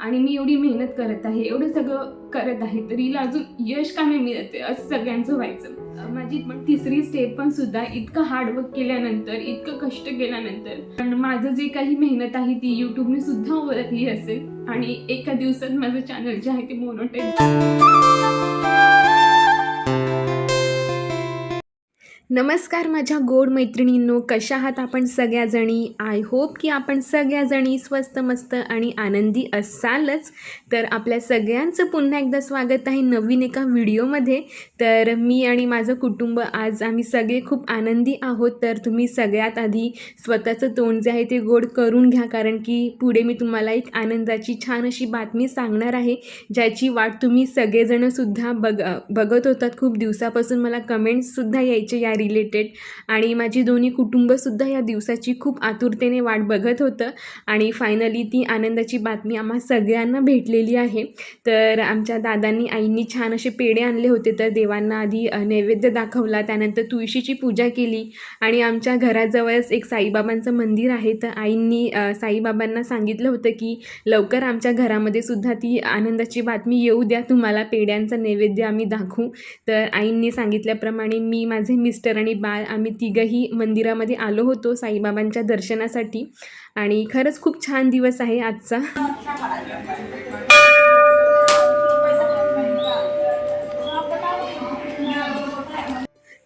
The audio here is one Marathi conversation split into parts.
आणि मी एवढी मेहनत करत आहे एवढं सगळं करत आहे तर हिला अजून यश का नाही मिळते असं सगळ्यांचं व्हायचं. माझी पण तिसरी स्टेप पण सुद्धा इतकं हार्डवर्क केल्यानंतर इतकं कष्ट केल्यानंतर पण माझं जे काही मेहनत आहे ती यूट्यूबने सुद्धा ओळखली असेल. आणि एका दिवसात माझं चॅनल जे आहे ते मोनोटाईज नमस्कार माझ्या गोड मैत्रिणींनो कशा आहात आपण सगळ्याजणी? आय होप की आपण सगळ्याजणी स्वस्त मस्त आणि आनंदी असालच. तर आपल्या सगळ्यांचं पुन्हा एकदा स्वागत आहे नवीन एका व्हिडिओमध्ये. तर मी आणि माझं कुटुंब आज आम्ही सगळे खूप आनंदी आहोत. तर तुम्ही सगळ्यात आधी स्वतःचं तोंड जे आहे ते गोड करून घ्या कारण की पुढे मी तुम्हाला एक आनंदाची छान अशी बातमी सांगणार आहे ज्याची वाट तुम्ही सगळेजणंसुद्धा बघ बघत होतात. खूप दिवसापासून मला कमेंट्ससुद्धा यायचे या रिलेटेड आणि माझी दोन्ही कुटुंबसुद्धा या दिवसाची खूप आतुरतेने वाट बघत होतं. आणि फायनली ती आनंदाची बातमी आम्हा सगळ्यांना भेटलेली आहे. तर आमच्या दादांनी आईंनी छान असे पेढे आणले होते. तर देवांना आधी नैवेद्य दाखवला. त्यानंतर तुळशीची पूजा केली. आणि आमच्या घराजवळच एक साईबाबांचं मंदिर आहे. तर आईंनी साईबाबांना सांगितलं होतं की लवकर आमच्या घरामध्ये सुद्धा ती आनंदाची बातमी येऊ द्या. तुम्हाला पेढ्यांचा नैवेद्य आम्ही दाखवू. तर आईंनी सांगितल्याप्रमाणे मी माझे मिस्टर आणि बाळ आम्ही तिघंही मंदिरामध्ये आलो होतो साईबाबांच्या दर्शनासाठी. आणि खरंच खूप छान दिवस आहे आजचा.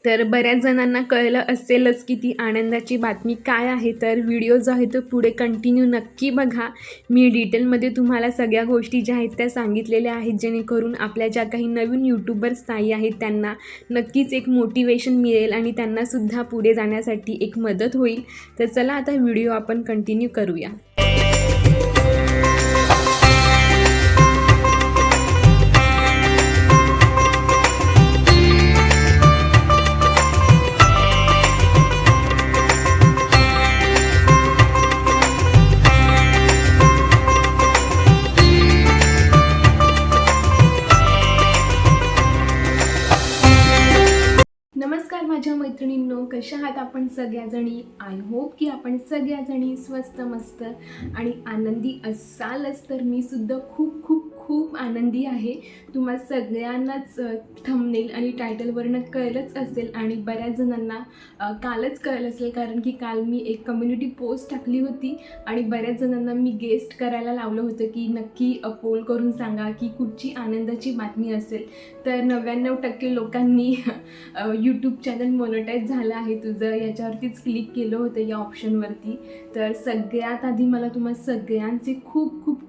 तर बऱ्याच जणांना कळलं असेलच की ती आनंदाची बातमी काय आहे. तर व्हिडिओ जो आहे तो पुढे कंटिन्यू नक्की बघा. मी डिटेलमध्ये तुम्हाला सगळ्या गोष्टी ज्या आहेत त्या सांगितलेल्या आहेत जेणेकरून आपल्या ज्या काही नवीन यूट्यूबर्स ताई आहेत त्यांना नक्कीच एक मोटिवेशन मिळेल आणि त्यांनासुद्धा पुढे जाण्यासाठी एक मदत होईल. तर चला आता व्हिडिओ आपण कंटिन्यू करूया. मैत्रिणींनो कशा आहात आपण सगळ्याजणी? आय होप की आपण सगळ्याजणी स्वस्त मस्त आणि आनंदी असालच. तर मी सुद्धा खूप खूप खूप आनंदी आहे. तुम्हा सगळ्यांनाच थंबनेल आणि टायटलवरनं कळलंच असेल आणि बऱ्याच जणांना कालच कळलं असेल कारण की काल मी एक कम्युनिटी पोस्ट टाकली होती आणि बऱ्याच जणांना मी गेस्ट करायला लावलं होतं की नक्की पोल करून सांगा की कुठची आनंदाची बातमी असेल. तर नव्याण्णव टक्के लोकांनी यूट्यूब चॅनल मोनोटाईज झालं आहे तुझं. याच्यावरतीच क्लिक केलं होतं या ऑप्शनवरती तर सगळ्यात आधी मला तुम्हा सगळ्यांचे खूप खूप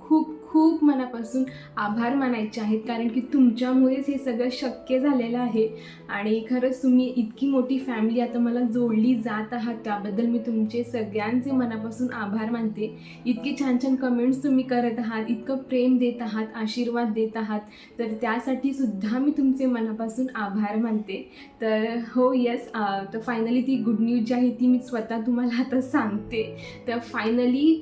खूप मनापासून आभार मानायचे आहेत कारण की तुमच्यामुळेच हे सगळं शक्य झालेलं आहे. आणि खरंच तुम्ही इतकी मोठी फॅमिली आता मला जोडली जात आहात त्याबद्दल मी तुमचे सगळ्यांचे मनापासून आभार मानते. इतके छान छान कमेंट्स तुम्ही करत आहात इतकं प्रेम देत आहात आशीर्वाद देत आहात तर त्यासाठी सुद्धा मी तुमचे मनापासून आभार मानते. तर हो येस तर फायनली ती गुड न्यूज जी आहे ती मी स्वतः तुम्हाला आता सांगते. तर फायनली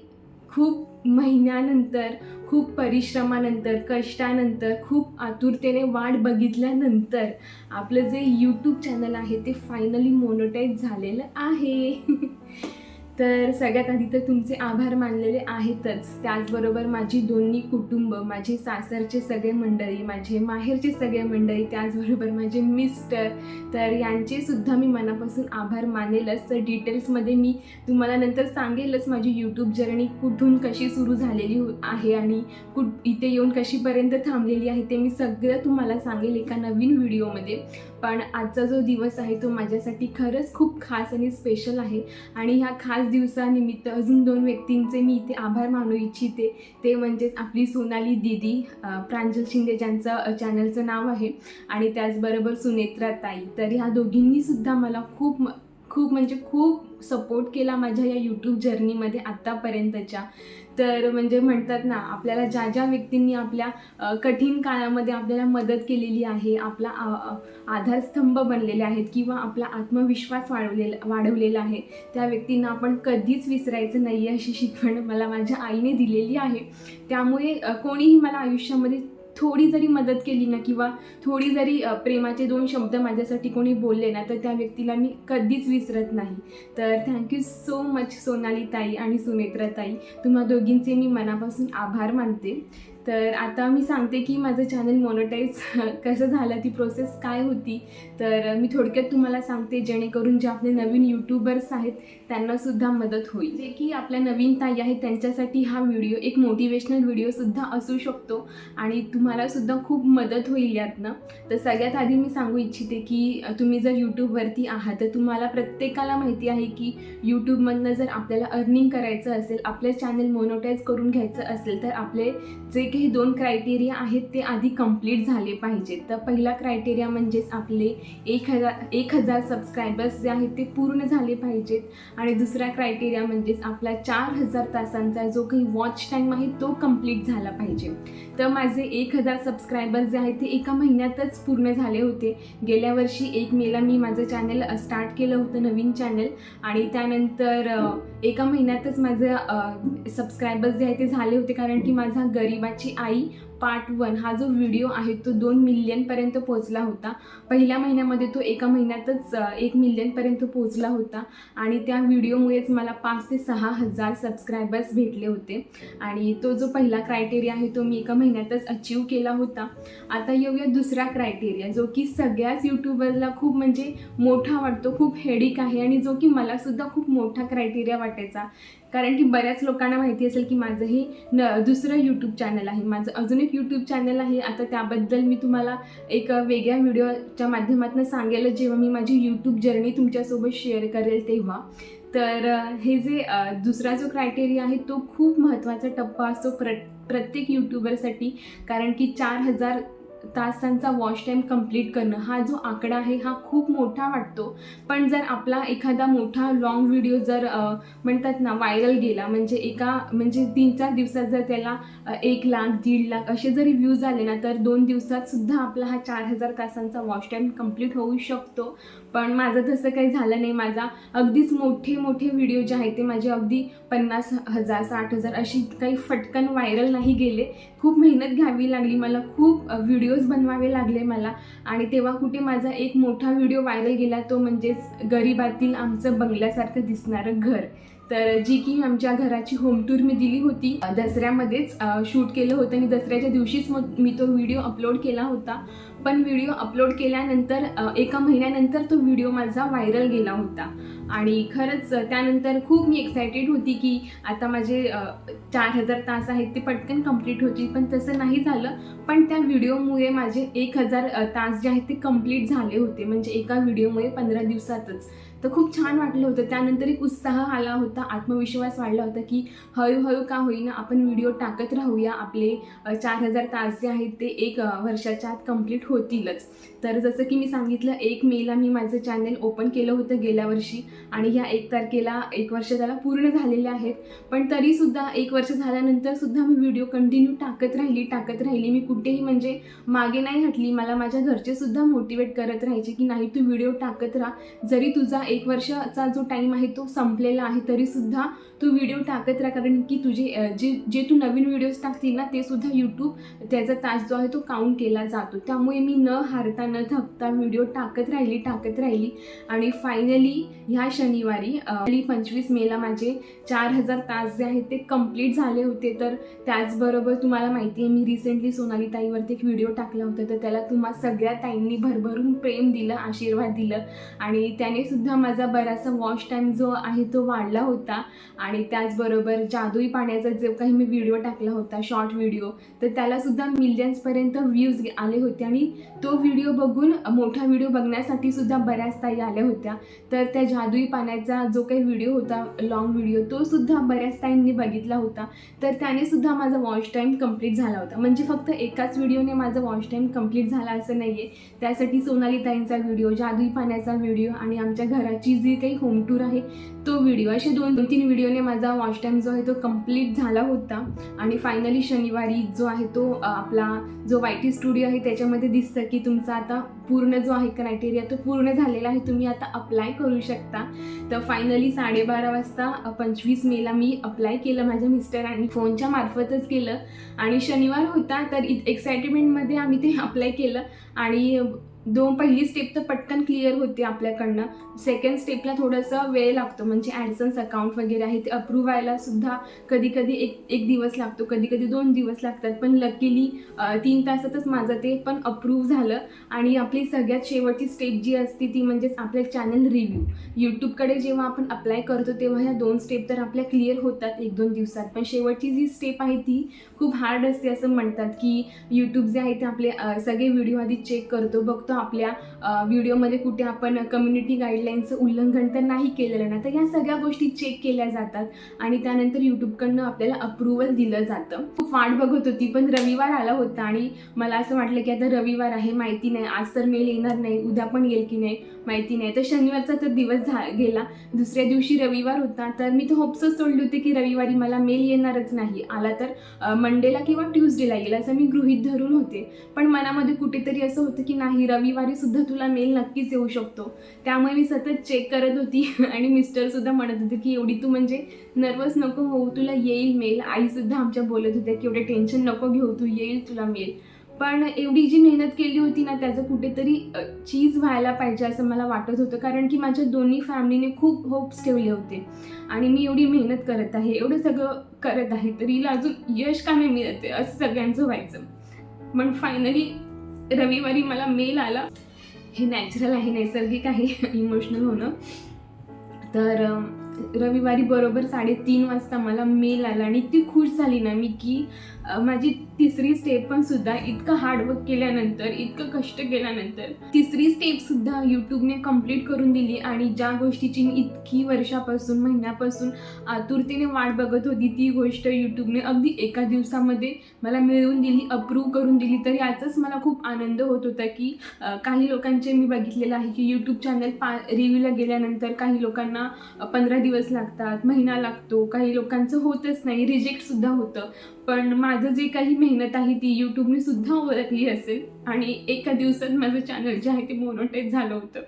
खूप महिन्यानंतर खूप परिश्रमानंतर कष्टानंतर खूप आतुरतेने वाट बघितल्यानंतर आपलं जे यूट्यूब चॅनल आहे ते फायनली मोनोटाईज झालेलं आहे. तर सगळ्यात आधी तर तुमचे आभार मानलेले आहेतच. त्याचबरोबर माझी दोन्ही कुटुंब माझे सासरचे सगळे मंडळी माझे माहेरचे सगळे मंडळी त्याचबरोबर माझे मिस्टर तर यांचे सुद्धा मी मनापासून आभार मानेलच. तर डिटेल्समध्ये मी तुम्हाला नंतर सांगेलच माझी यूट्यूब जर्नी कुठून कशी सुरू झालेली आहे आणि कुठ इथे येऊन कशीपर्यंत थांबलेली आहे ते मी सगळं तुम्हाला सांगेल एका नवीन व्हिडिओमध्ये. पण आजचा जो दिवस आहे तो माझ्यासाठी खरंच खूप खास आणि स्पेशल आहे. आणि ह्या खास दिवसानिमित्त अजून दोन व्यक्तींचे मी इथे आभार मानू इच्छिते. ते म्हणजेच आपली सोनाली दिदी प्रांजल शिंदे ज्यांचं चॅनलचं नाव आहे. आणि त्याचबरोबर सुनेत्रा ताई. तर ह्या दोघींनी सुद्धा मला खूप खूप म्हणजे खूप सपोर्ट केला माझ्या या यूट्यूब जर्नीमध्ये आत्तापर्यंतच्या तर म्हणजे म्हणतात ना आपल्याला ज्या ज्या व्यक्तींनी आपल्या कठीण काळामध्ये आपल्याला मदत केलेली आहे आपला आ- आधारस्तंभ बनलेले आहेत किंवा आपला आत्मविश्वास वाढवलेला वाढवलेला आहे त्या व्यक्तींना आपण कधीच विसरायचं नाही अशी शिकवण मला माझ्या आईने दिलेली आहे. त्यामुळे कोणीही मला आयुष्यामध्ये थोडी जरी मदत केली ना किंवा थोडी जरी प्रेमाचे दोन शब्द माझ्यासाठी कोणी बोलले ना तर त्या व्यक्तीला मी कधीच विसरत नाही. तर थँक्यू सो मच सोनाली ताई आणि सुनेत्रा ताई. तुम्हा दोघींचे मी मनापासून आभार मानते. तर आता मी सांगते की माझं चॅनल मोनोटाईज कसं झालं ती प्रोसेस काय होती. तर मी थोडक्यात तुम्हाला सांगते जेणेकरून जे आपले नवीन यूट्यूबर्स आहेत त्यांनासुद्धा मदत होईल. जे की आपल्या नवीन ताई आहेत त्यांच्यासाठी हा व्हिडिओ एक मोटिवेशनल व्हिडिओसुद्धा असू शकतो आणि तुम्हालासुद्धा खूप मदत होईल यातनं. तर सगळ्यात आधी मी सांगू इच्छिते की तुम्ही जर यूट्यूबवरती आहात तर तुम्हाला प्रत्येकाला माहिती आहे की यूट्यूबमधनं जर आपल्याला अर्निंग करायचं असेल आपलं चॅनल मोनोटाईज करून घ्यायचं असेल तर आपले जे काही दोन क्रायटेरिया आहेत ते आधी कंप्लीट झाले पाहिजेत. तर पहिला क्रायटेरिया म्हणजेच आपले एक हजार एक हजार सबस्क्रायबर्स जे आहेत ते पूर्ण झाले पाहिजेत. आणि दुसरा क्रायटेरिया म्हणजेच आपला चार हजार तासांचा जो काही वॉच टाईम आहे तो कंप्लीट झाला पाहिजे. तर माझे एक हजार सबस्क्रायबर्स जे आहेत ते एका महिन्यातच पूर्ण झाले होते. गेल्या वर्षी एक मेला मी माझं चॅनल स्टार्ट केलं होतं नवीन चॅनल आणि त्यानंतर एका महिन्यातच माझं सबस्क्रायबर्स जे आहे ते झाले होते. कारण की माझा गरिबाची आई पार्ट वन हा जो व्हिडिओ आहे तो दोन मिलियनपर्यंत पोहोचला होता. पहिल्या महिन्यामध्ये तो एका महिन्यातच एक मिलियनपर्यंत पोहोचला होता आणि त्या व्हिडिओमुळेच मला पाच ते सहा हजार सबस्क्रायबर्स भेटले होते. आणि तो जो पहिला क्रायटेरिया आहे तो मी एका महिन्यातच अचीव केला होता. आता येऊया दुसरा क्रायटेरिया जो की सगळ्याच यूट्यूबरला खूप म्हणजे मोठा वाटतो खूप हेडिक आहे आणि जो की मलासुद्धा खूप मोठा क्रायटेरिया वाटायचा. कारण की बऱ्याच लोकांना माहिती असेल की माझं हे न दुसरं यूट्यूब चॅनल आहे. माझं अजून एक यूट्यूब चॅनल आहे. आता त्याबद्दल मी तुम्हाला एक वेगळ्या व्हिडिओच्या माध्यमातून सांगेल. जेव्हा मी माझी यूट्यूब जर्नी तुमच्यासोबत शेअर करेल तेव्हा. तर हे जे दुसरा जो क्रायटेरिया आहे तो खूप महत्त्वाचा टप्पा असतो प्र प्रत्येक यूट्यूबरसाठी कारण की चार हजार तासांचा वॉश टाईम कंप्लीट करणं हा जो आकडा आहे हा खूप मोठा वाटतो. पण जर आपला एखादा मोठा लॉंग व्हिडिओ जर म्हणतात ना व्हायरल गेला म्हणजे एका म्हणजे तीन चार दिवसात जर त्याला एक लाख दीड लाख असे जरी व्ह्यूज आले ना तर दोन दिवसात सुद्धा आपला हा चार हजार तासांचा वॉश टाईम कंप्लीट होऊ शकतो. पण माझं तसं काही झालं नाही. माझा अगदीच मोठे मोठे व्हिडिओ जे आहेत ते माझे अगदी पन्नास हजार साठ हजार अशी काही फटकन व्हायरल नाही गेले. खूप मेहनत घ्यावी लागली मला खूप व्हिडिओज बनवावे लागले मला. आणि तेव्हा कुठे माझा एक मोठा व्हिडिओ व्हायरल गेला तो म्हणजेच गरिबातील आमचं बंगल्यासारखं दिसणारं घर. तर जी की आमच्या घराची होम टूर मी दिली होती. दसऱ्यामध्येच शूट केलं होतं आणि दसऱ्याच्या दिवशीच मग मी तो व्हिडिओ अपलोड केला होता. पण व्हिडिओ अपलोड केल्यानंतर एका महिन्यानंतर तो व्हिडिओ माझा व्हायरल गेला होता. आणि खरंच त्यानंतर खूप मी एक्सायटेड होती की आता माझे चार हजार तास आहेत ते पटकन कंप्लीट होतील. पण तसं नाही झालं. पण त्या व्हिडिओमुळे माझे एक हजार तास जे आहेत ते कंप्लीट झाले होते. म्हणजे एका व्हिडिओमुळे पंधरा दिवसातच. तर खूप छान वाटलं होतं. त्यानंतर एक उत्साह आला होता आत्मविश्वास वाढला होता की हळूहळू का होईना आपण व्हिडिओ टाकत राहूया. आपले चार हजार तास जे आहेत ते एक वर्षाच्या आत कंप्लीट होतीलच. तर जसं की मी सांगितलं एक मेला मी माझं चॅनल ओपन केलं होतं गेल्या वर्षी. आणि ह्या एक तारखेला एक वर्ष त्याला पूर्ण झालेले आहेत. पण तरीसुद्धा एक वर्ष झाल्यानंतर सुद्धा मी व्हिडिओ कंटिन्यू टाकत राहिली टाकत राहिली. मी कुठेही म्हणजे मागे नाही हटली. मला माझ्या घरचे सुद्धा मोटिवेट करत राहायचे की नाही तू व्हिडिओ टाकत राहा. जरी तुझा एक वर्षाचा जो टाईम आहे तो संपलेला आहे तरीसुद्धा तू व्हिडिओ टाकत राहा. कारण की तुझे जे जे तू नवीन व्हिडिओज टाकतील ना ते सुद्धा यूट्यूब त्याचा तास जो आहे तो काउंट केला जातो. त्यामुळे मी न हारता न थकता व्हिडिओ टाकत राहिली टाकत राहिली. आणि फायनली ह्या शनिवारी पंचवीस मेला माझे चार हजार तास जे आहेत ते कंप्लीट झाले होते. तर त्याचबरोबर तुम्हाला माहिती आहे मी रिसेंटली सोनाली ताईवरती एक व्हिडिओ टाकला होता. तर त्याला तुम्हा सगळ्या ताईंनी भरभरून प्रेम दिलं आशीर्वाद दिलं. आणि त्याने सुद्धा माझा बराचसा वॉश टाईम जो आहे तो वाढला होता. आणि त्याचबरोबर जादुई पाण्याचा जो काही मी व्हिडिओ टाकला होता शॉर्ट व्हिडिओ तर त्यालासुद्धा मिलियन्सपर्यंत व्ह्यूज आले होते. आणि तो व्हिडिओ बघून मोठा व्हिडिओ बघण्यासाठी सुद्धा बऱ्याच ताई आल्या होत्या. तर त्या जादुई पाण्याचा जो काही व्हिडिओ होता लॉंग व्हिडिओ तो सुद्धा बऱ्याच ताईंनी बघितला होता. तर त्याने सुद्धा माझा वॉच टाईम कंप्लीट झाला होता. म्हणजे फक्त एकाच व्हिडिओने माझा वॉच टाईम कंप्लीट झाला असं नाही आहे त्यासाठी सोनाली ताईंचा व्हिडिओ जादुई पाण्याचा व्हिडिओ आणि आमच्या घराची जी काही होम टूर आहे तो व्हिडिओ असे दोन दोन तीन व्हिडिओने माझा वॉच टाईम जो आहे तो कंप्लीट झाला होता. आणि फायनली शनिवारी जो आहे तो आपला जो वाय टी स्टुडिओ आहे त्याच्यामध्ये दिसतं की तुमचा आता पूर्ण जो आहे क्रायटेरिया तो पूर्ण झालेला आहे. तुम्ही आता अप्लाय करू शकता. तर फायनली साडेबारा वाजता पंचवीस मेला मी अप्लाय केलं माझ्या मिस्टरांनी फोनच्या मार्फतच केलं. आणि शनिवार होता तर एक्साइटमेंटमध्ये आम्ही ते अप्लाय केलं. आणि दोन पहिली स्टेप तर पटकन क्लिअर होते आपल्याकडनं. सेकंड स्टेपला थोडासा वेळ लागतो म्हणजे ॲडसन्स अकाउंट वगैरे आहे ते अप्रूव्ह व्हायला सुद्धा कधी कधी एक एक दिवस लागतो कधी कधी दोन दिवस लागतात. पण लकीली तीन तासातच माझं ते पण अप्रूव्ह झालं. आणि आपली सगळ्यात शेवटची स्टेप जी असते ती म्हणजेच आपले चॅनल रिव्ह्यू यूट्यूबकडे जेव्हा आपण अप्लाय करतो तेव्हा ह्या दोन स्टेप तर आपल्या क्लिअर होतात एक दोन दिवसात. पण शेवटची जी स्टेप आहे ती खूप हार्ड असते असं म्हणतात की यूट्यूब जे आहे ते आपले सगळे व्हिडिओ आधी चेक करतो बघतो आपल्या व्हिडिओमध्ये कुठे आपण कम्युनिटी गाईडलाईनचं उल्लंघन तर नाही केलेलं ना तर ह्या सगळ्या गोष्टी चेक केल्या जातात आणि त्यानंतर यूट्यूबकडनं आपल्याला अप्रुव्हल दिलं जातं. खूप वाट बघत होती पण रविवार आला होता आणि मला असं वाटलं की आता रविवार आहे माहिती नाही आज तर मेल येणार नाही उद्या पण येईल की नाही. माहिती नाही. तर शनिवारचा तर दिवस झा गेला. दुसऱ्या दिवशी रविवार होता. तर मी तर होप्सच सोडली होती की रविवारी मला मेल येणारच नाही. आला तर मंडेला किंवा ट्यूजडेला येईल असं मी गृहित धरून होते. पण मनामध्ये कुठेतरी असं होतं की नाही रविवारी सुद्धा तुला मेल नक्कीच येऊ शकतो. त्यामुळे मी सतत चेक करत होती. आणि मिस्टरसुद्धा म्हणत होते की एवढी तू म्हणजे नर्वस नको होऊ तुला येईल मेल. आईसुद्धा आमच्या बोलत होत्या की एवढे टेन्शन नको घेऊ तू येईल तुला मेल. पण एवढी जी मेहनत केली होती ना त्याचं कुठेतरी चीज व्हायला पाहिजे असं मला वाटत होतं. कारण की माझ्या दोन्ही फॅमिलीने खूप होप्स ठेवले होते. आणि मी एवढी मेहनत करत आहे एवढं सगळं करत आहे तरी हिला अजून यश का नाही मिळते असं सगळ्यांचं व्हायचं. पण फायनली रविवारी मला मेल आला. हे नॅचरल आहे नैसर्गिक आहे इमोशनल होणं. तर रविवारी बरोबर साडेतीन वाजता मला मेल आला आणि ती खुश झाली ना मी की माझी तिसरी स्टेप पण सुद्धा इतकं हार्डवर्क केल्यानंतर इतकं कष्ट केल्यानंतर तिसरी स्टेप सुद्धा यूट्यूबने कंप्लीट करून दिली आणि ज्या गोष्टीची मी इतकी वर्षापासून महिन्यापासून आतुरतेने वाट बघत होती ती गोष्ट यूट्यूबने अगदी एका दिवसामध्ये मला मिळवून दिली अप्रूव्ह करून दिली. तर याचाच मला खूप आनंद होत होता की काही लोकांचे मी बघितलेलं आहे की यूट्यूब चॅनल पा रिव्ह्यूला गेल्यानंतर काही लोकांना पंधरा दिवस लागतात महिना लागतो काही लोकांचं होतच नाही रिजेक्टसुद्धा होतं. पण माझं माझं जे काही मेहनत आहे ती यूट्यूबने सुद्धा ओळखली असेल. आणि एका दिवसात माझं चॅनल जे आहे ते मोनोटाईज झालं होतं.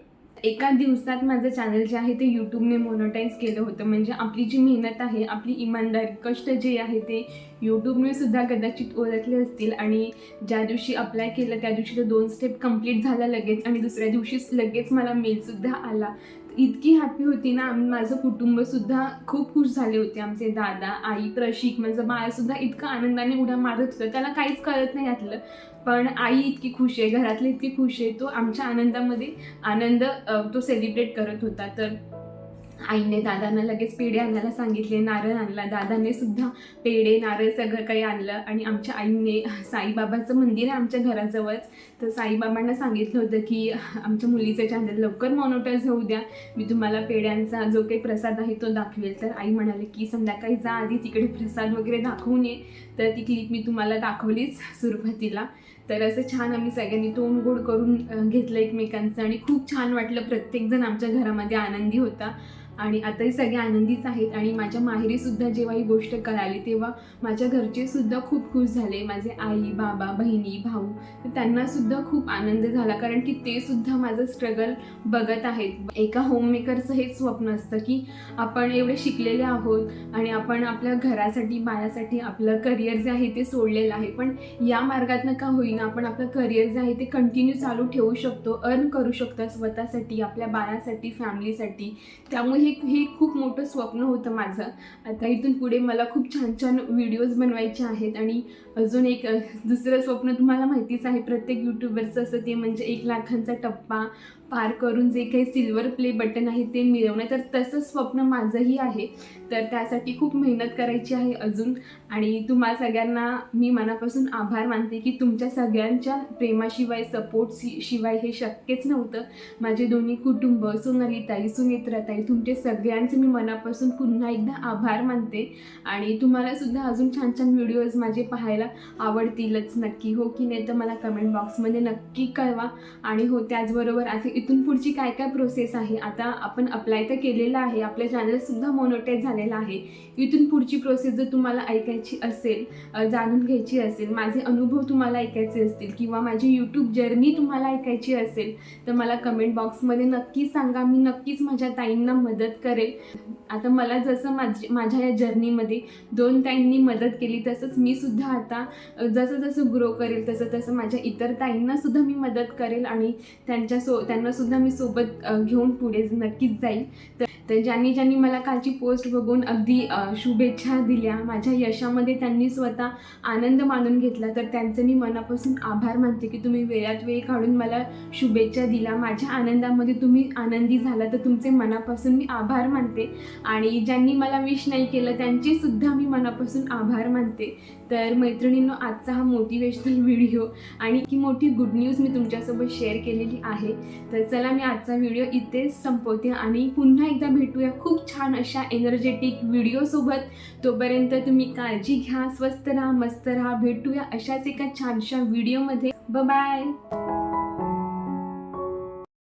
एका दिवसात माझं चॅनल जे आहे ते यूट्यूबने मोनोटाईज केलं होतं. म्हणजे आपली जी मेहनत आहे आपली इमानदारी कष्ट जे आहे ते यूट्यूबने सुद्धा कदाचित ओळखले असतील. आणि ज्या दिवशी अप्लाय केलं त्या दिवशी तर दोन स्टेप कंप्लीट झाला लगेच आणि दुसऱ्या दिवशीच लगेच मला मेलसुद्धा आला. इतकी हॅपी होती ना. आम्ही माझं कुटुंबसुद्धा खूप खुश झाले होते. आमचे दादा आई प्रशिक माझं बाळसुद्धा इतकं आनंदाने उड्या मारत होतं. त्याला काहीच कळत नाही यातलं. पण आई इतकी खुश आहे घरातले इतकी खुश आहे. तो आमच्या आनंदामध्ये आनंद तो सेलिब्रेट करत होता. तर आईने दादांना लगेच पेढे आणायला सांगितले नारळ आणला. दादाने सुद्धा पेढे नारळ सगळं काही आणलं आणि आमच्या आईने साईबाबाचं मंदिर आहे आमच्या घराजवळच तर साईबाबांना सांगितलं होतं की आमच्या मुलीचं चॅनल लवकर मॉनिटाईज होऊ द्या. मी तुम्हाला पेढ्यांचा जो काही प्रसाद आहे तो दाखवेल. तर आई म्हणाली की संध्याकाळी जा आधी तिकडे प्रसाद वगैरे दाखवून ये. तर ती क्लिप मी तुम्हाला दाखवलीच सुरुवातीला. तर असं छान आम्ही सगळ्यांनी तोंड गोड करून घेतलं एकमेकांचं आणि खूप छान वाटलं. प्रत्येकजण आमच्या घरामध्ये आनंदी होता. आणि आताही सगळे आनंदीच आहेत. आणि माझ्या माहेरीसुद्धा जेव्हा ही गोष्ट कळाली तेव्हा माझ्या घरचे सुद्धा खूप खुश झाले. माझे आई बाबा बहिणी भाऊ तर त्यांना सुद्धा खूप आनंद झाला. कारण की ते सुद्धा माझं स्ट्रगल बघत आहेत. एका होममेकरचं हेच स्वप्न असतं की आपण एवढे शिकलेले आहोत आणि आपण आपल्या घरासाठी बायासाठी आपलं करिअर जे आहे ते सोडलेलं आहे. पण या मार्गातनं का होईना आपण आपलं करिअर जे आहे ते कंटिन्यू चालू ठेवू शकतो अर्न करू शकतो स्वतःसाठी आपल्या बाळासाठी फॅमिलीसाठी त्यामुळे हे हे खूप मोठं स्वप्न होतं माझं. आता इथून पुढे मला खूप छान छान व्हिडिओज बनवायचे आहेत आणि अजून एक दुसरं स्वप्न तुम्हाला माहितीच आहे प्रत्येक यूट्यूबरचं असं ते म्हणजे एक लाखांचा टप्पा पार करून जे काही सिल्वर प्ले बटन आहे ते मिळवणं. तर तसं स्वप्न माझंही आहे. तर त्यासाठी खूप मेहनत करायची आहे अजून. आणि तुम्हा सगळ्यांना मी मनापासून आभार मानते की तुमच्या सगळ्यांच्या प्रेमाशिवाय सपोर्ट शिवाय हे शक्यच नव्हतं. माझे दोन्ही कुटुंब सोनालीताई सुनेत्रताई तुमचे सगळ्यांचे मी मनापासून पुन्हा एकदा आभार मानते. आणि तुम्हाला सुद्धा अजून छान छान व्हिडिओज माझे पाहायला आवडतीलच नक्की. हो की नाही तर मला कमेंट बॉक्समध्ये नक्की कळवा. आणि हो त्याचबरोबर असे इथून पुढची काय काय प्रोसेस आहे? आता आपण अप्लाय तर केलेलं आहे. आपल्या चॅनलसुद्धा मोनोटाईज झालेला आहे. इथून पुढची प्रोसेस जर तुम्हाला ऐकायची असेल जाणून घ्यायची असेल माझे अनुभव तुम्हाला ऐकायचे असतील किंवा माझी यूट्यूब जर्नी तुम्हाला ऐकायची असेल तर मला कमेंट बॉक्समध्ये नक्की सांगा. मी नक्कीच माझ्या ताईंना मदत करेल. आता मला जसं माझी माझ्या या जर्नीमध्ये दोन ताईंनी मदत केली तसंच मी सुद्धा आता जसं जसं ग्रो करेल तसं तसं माझ्या इतर ताईंना सुद्धा मी मदत करेल आणि त्यांच्या सो त्यांना सुद्धा मी सोबत घेऊन पुढे नक्कीच जाईल तर तर ज्यांनी ज्यांनी मला कालची पोस्ट बघून अगदी शुभेच्छा दिल्या माझ्या यशामध्ये त्यांनी स्वतः आनंद मानून घेतला तर त्यांचे मी मनापासून आभार मानते की तुम्ही वेळात वेळ काढून मला शुभेच्छा दिल्या. माझ्या आनंदामध्ये तुम्ही आनंदी झाला तर तुमचे मनापासून मी आभार मानते. आणि ज्यांनी मला विश नाही केलं त्यांचेसुद्धा मी मनापासून आभार मानते. तर मैत्रिणींनो आजचा हा मोटिवेशनल व्हिडिओ आणि की मोठी गुड न्यूज मी तुमच्यासोबत शेअर केलेली आहे. तर चला मी आजचा व्हिडिओ इथेच संपवते आणि पुन्हा एकदा भेटूया खूप छान अशा एनर्जेटिक व्हिडिओसोबत तोपर्यंत तुम्ही काळजी घ्या स्वस्त राहा मस्त राहा. भेटूया अशाच एका छानशा व्हिडिओमध्ये बाय